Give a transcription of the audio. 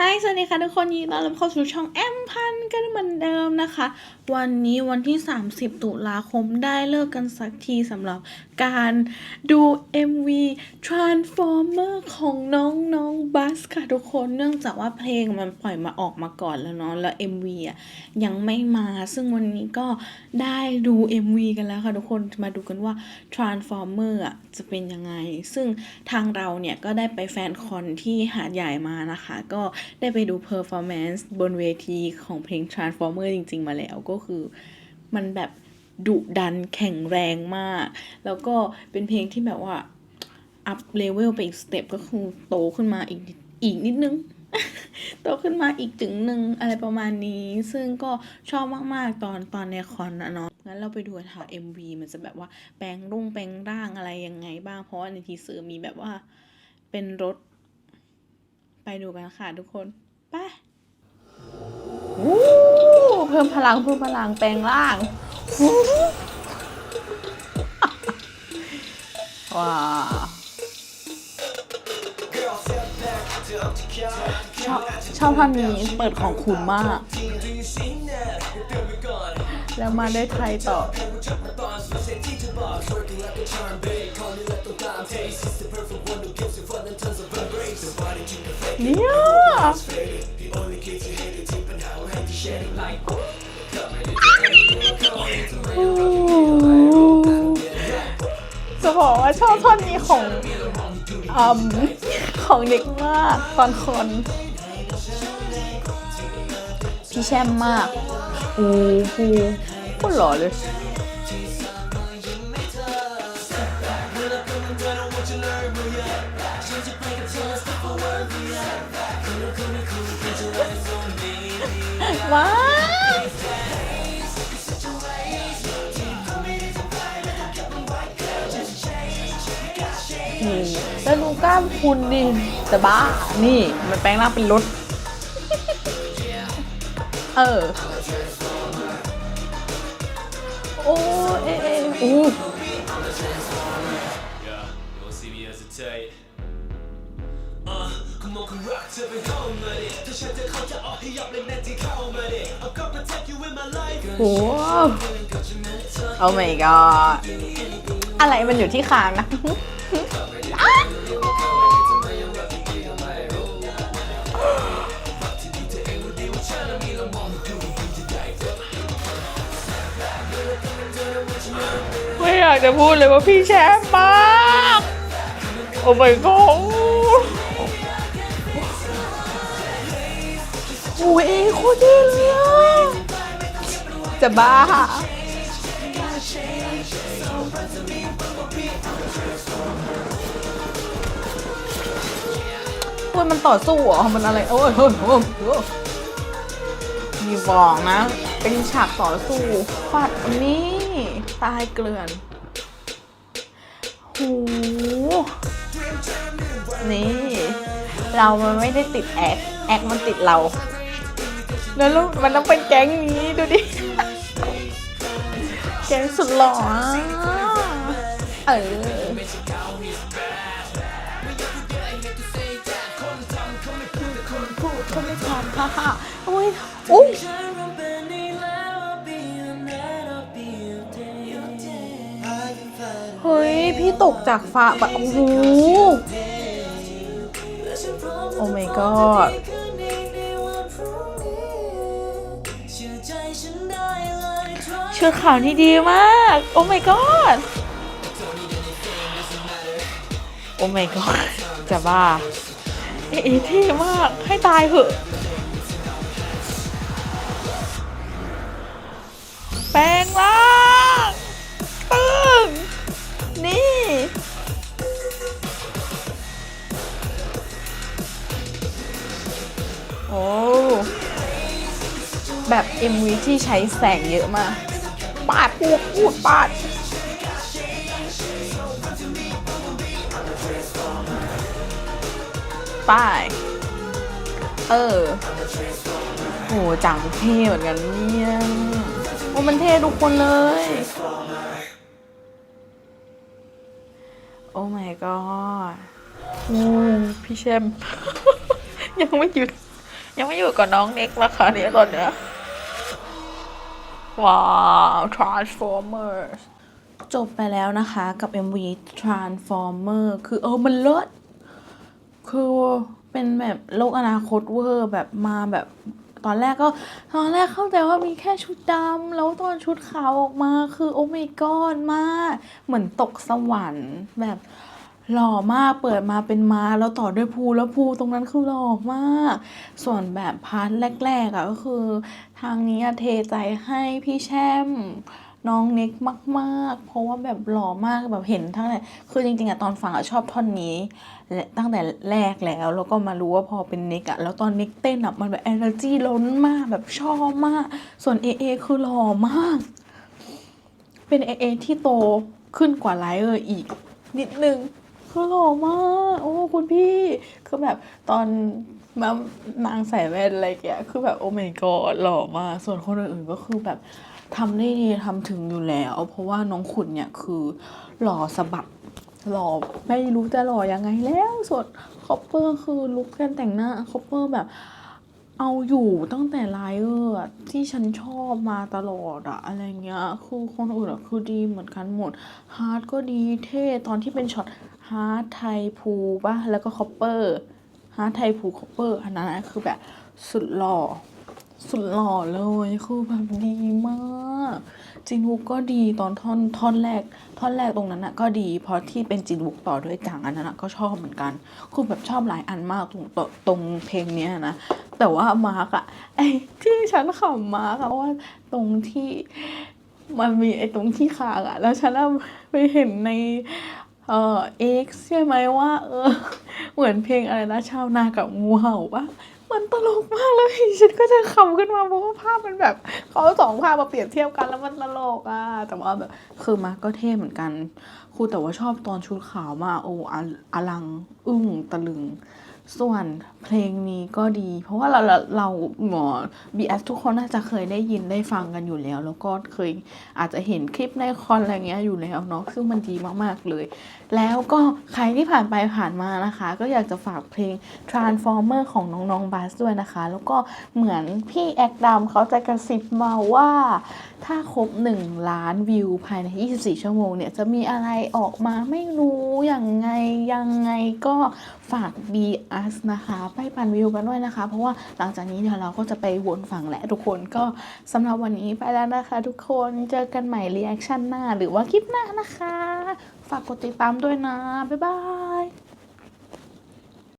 ฮายสวัสดีค่ะทุกคนยินดีต้อนรับเข้าสู่ช่องแอมพันกันเหมือนเดิมนะคะ วันนี้วันที่ 30 ตุลาคมได้เลิกกันสักทีสำหรับ การดู MV Transformer ของน้องน้องบัสค่ะทุกคนเนื่องจากว่าเพลงมันปล่อยมาออกมาก่อนแล้วเนาะแล้ว MV อะยังไม่มาซึ่งวันนี้ก็ได้ดู MV กันแล้วค่ะทุกคนมาดูกันว่า Transformer อะจะเป็นยังไง ซึ่งทางเราเนี่ยก็ได้ไปแฟนคอนที่หาดใหญ่มานะคะ ก็ได้ไปดู performance บนเวทีของเพลง Transformer จริง ๆ มาแล้วก็คือมันแบบ ดุดันแข็งแรงมาก แล้วก็เป็นเพลงที่แบบว่า อัพเลเวลไปอีกสเต็ปก็คือโตขึ้นมาอีกอีกนิดนึง โตขึ้นมาอีกถึงหนึ่งอะไรประมาณนี้ ซึ่งก็ชอบมากๆตอนตอนในคอนนะเนาะงั้นเราไปดูค่ะ MV มันจะแบบว่าแปลงรุ่งแปลงร่างอะไรยังไงบ้าง เพราะว่าในทีเซอร์มีแบบว่าเป็นรถ ไปดูกันค่ะทุกคนไปวู้เพิ่มพลังเพิ่มพลังแปลงร่าง ว้าชอบชอบท่อนนี้เปิดของคุณมาก แล้วมาด้วยไทยต่อเนี่ย จะบอกว่าชอบท่อนนี้ของอมของเด็กมากตอนคอนพี่แชมมากโอ้โหโคตรหล่อเลยว้าามคุณดิจะบ้า นี่มันแปลงร่างเป็นรถ เออ โอ้เอะเอะอู้ Yeah, you gon' see me as a tight. Uh, ขโอ้เข้าให้ยับเลยแน่ที่เข้ามาดิ I've got protect you in my god อะไรมันอยู่ที่คางนะากจะพูดเลยว่าพี่แชมป์มากโอ้ my god โอ้ยโคตรดีเลยอะจะบ้าโอ้ยมันต่อสู้เหรอ มันอะไร โอ้ยโอ้ยโอ้ยโอ้ยมีบอกนะ เป็นฉากต่อสู้ฟาดอันนี้ ตายเกลื่อน โหนี่ เรามันไม่ได้ติดแอคแอคมันติดเรา แล้วลูกมันต้องเป็นแก๊งนี้ดูดิ แก๊งสุดหล่อเออพูดก็ไม่ทำฮ่าฮ่าโอ้ยอุ้ย เฮ้ยพี่ตกจากฟ้าแบบโอ้โหโอ้ my god ชุดขาวนี่ดีมาก โอ้ my god โอ้ my god จะบ้าเอ๋เท่มาก ให้ตายเหอะ แปลงร่าง โอ้แบบ MV ที่ใช้แสงเยอะมากปาดพูดพูดปาดป้าย เออโหจังเท่เหมือนกันเนี่ยโอ้มันเท่ทุกคนเลย โอ้ my god โอ้พี่แชมยังไม่หยุด ยังไม่อยู่กับน้องน็กนะคะนี่ยตอนเนี้ยว้าว Transformers จบไปแล้วนะคะกับ MV Transformer คือเออมันเลิศคือเป็นแบบโลกอนาคตเวอร์แบบมาแบบตอนแรกก็ตอนแรกเข้าใจว่ามีแค่ชุดดำแล้วตอนชุดขาวออกมาคือโอ้ my god มาก เหมือนตกสวรรค์แบบ หล่อมากเปิดมาเป็นม้าแล้วต่อด้วยภูแล้วภูตรงนั้นคือหล่อมาก ส่วนแบบพาร์ทแรกๆอะก็คือ ทางนี้เทใจให้พี่แช่มน้องเน็กมากๆ เพราะว่าแบบหล่อมากแบบเห็นทั้งแต่คือจริงๆอะตอนฟังอะชอบท่อนนี้และตั้งแต่แรกแล้วแล้วก็มารู้ว่าพอเป็นเน็กอะแล้วตอนเน็กเต้นอะมันแบบ energy ล้นมากแบบชอบมาก ส่วนเอเอคือหล่อมาก เป็นเอเอที่โตขึ้นกว่าไลเออร์อีก นิดนึง คือหล่อมาก โอ้คุณพี่คือแบบตอนมานางใส่แว่นอะไรแกยคือแบบโอ้ my god หล่อมากส่วนคนอื่นๆก็คือแบบทำได้ดีทำถึงอยู่แล้ว เพราะว่าน้องขุนเนี่ยคือหล่อสะบัดหล่อไม่รู้จะหล่อยังไงแล้วส่วนคอปเปอร์คือลุคการแต่งหน้าคอปเปอร์แบบเอาอยู่ตั้งแต่ไลเออร์ที่ฉันชอบมาตลอดอะอะไรเงี้ยคือคนอื่นอะคือดีเหมือนกันหมดฮาร์ดก็ดีเท่ตอนที่เป็นช็อต ฮาร์ดไทยภูป่ะแล้วก็คอปเปอร์ฮาร์ดไทยภูคอปเปอร์อันนั้นอะคือแบบสุดหล่อ สุดหล่อเลยคือแบบดีมากจินวุกก็ดีตอนท่อนท่อนแรก ท่อนแรกตรงนั้นอะก็ดีเพราะที่เป็นจินวุกต่อด้วยจังอันนั้นอะก็ชอบเหมือนกันคือแบบชอบหลายอันมากตรงตรงตรงเพลงเนี้ยนะแต่ว่ามาร์กอะไอที่ฉันขำมาร์กอะว่าตรงที่มันมีไอ้ตรงที่คางอะแล้วฉันอะไปเห็นใน เอ่อเอ็กใช่ไหมว่า เออ เหมือนเพลงอะไรนะชาวนากับงูเห่าปะมันตลกมากเลยฉันก็จะขำขึ้นมาเพราะว่าภาพมันแบบเขาสองภาพมาเปรียบเทียบกันแล้วมันตลกอะแต่ว่าแบบคือมาก็เท่เหมือนกันครูแต่ว่าชอบตอนชุดขาวมากโอ้อลังอึ้งตะลึง ส่วนเพลงนี้ก็ดี เพราะว่าเราเราเราหมอ BS ทุกคนน่าจะเคยได้ยินได้ฟังกันอยู่แล้ว แล้วก็เคยอาจจะเห็นคลิปในคอนอะไรเงี้ยอยู่แล้วเนาะซึ่งมันดีมากๆเลย แล้วก็ใครที่ผ่านไปผ่านมานะคะ ก็อยากจะฝากเพลง Transformer ของน้องๆบัสด้วยนะคะ แล้วก็เหมือนพี่แอคดำเขาจะกระซิบมาว่าถ้าครบ 1 ล้านวิวภายใน 24 ชั่วโมงเนี่ยจะมีอะไรออกมาไม่รู้อยังไงยังไงก็ฝาก B BS นะคะไปปั่นวิวกันด้วยนะคะ เพราะว่าหลังจากนี้เดี๋ยวเราก็จะไปวนฝั่งแหละทุกคนก็สำหรับวันนี้ไปแล้วนะคะ ทุกคนเจอกันใหม่รีแอคชั่นหน้า หรือว่าคลิปหน้านะคะ ฝากกดติดตามด้วยนะ บ๊ายบาย